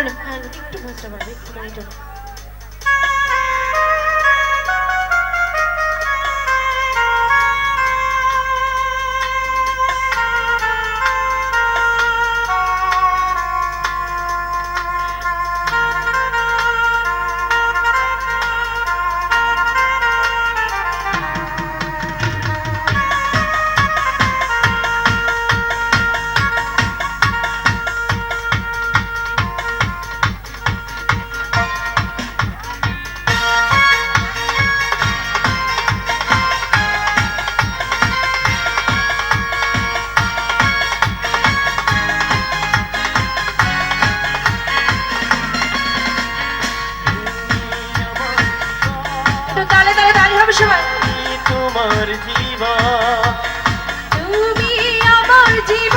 Öldüm öldüm. Neyse bana bekle. তোমার জীবন। তুমি আমার জীবন।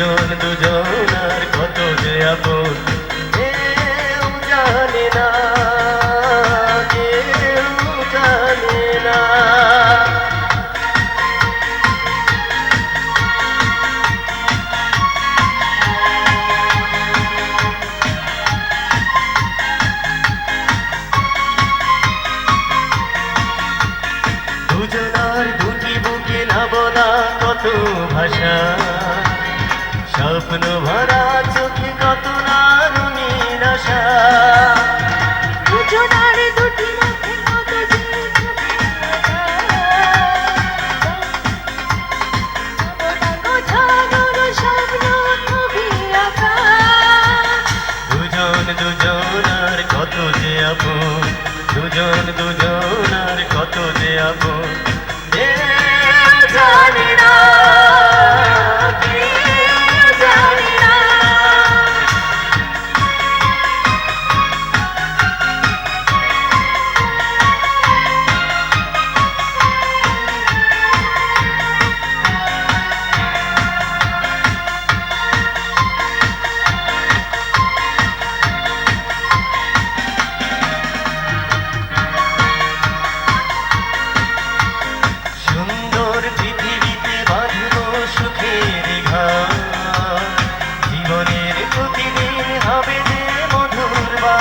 দুজন দুজনার কত যে আপন। কেউ না কেউ জানে না। দুজনার নাবনা কত ভাষা। স্বপ্ন ভরা চোখে কত নারুণী আশা। দুজন দুজনার কত যে আপন। দুজন দুজনার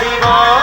জীবন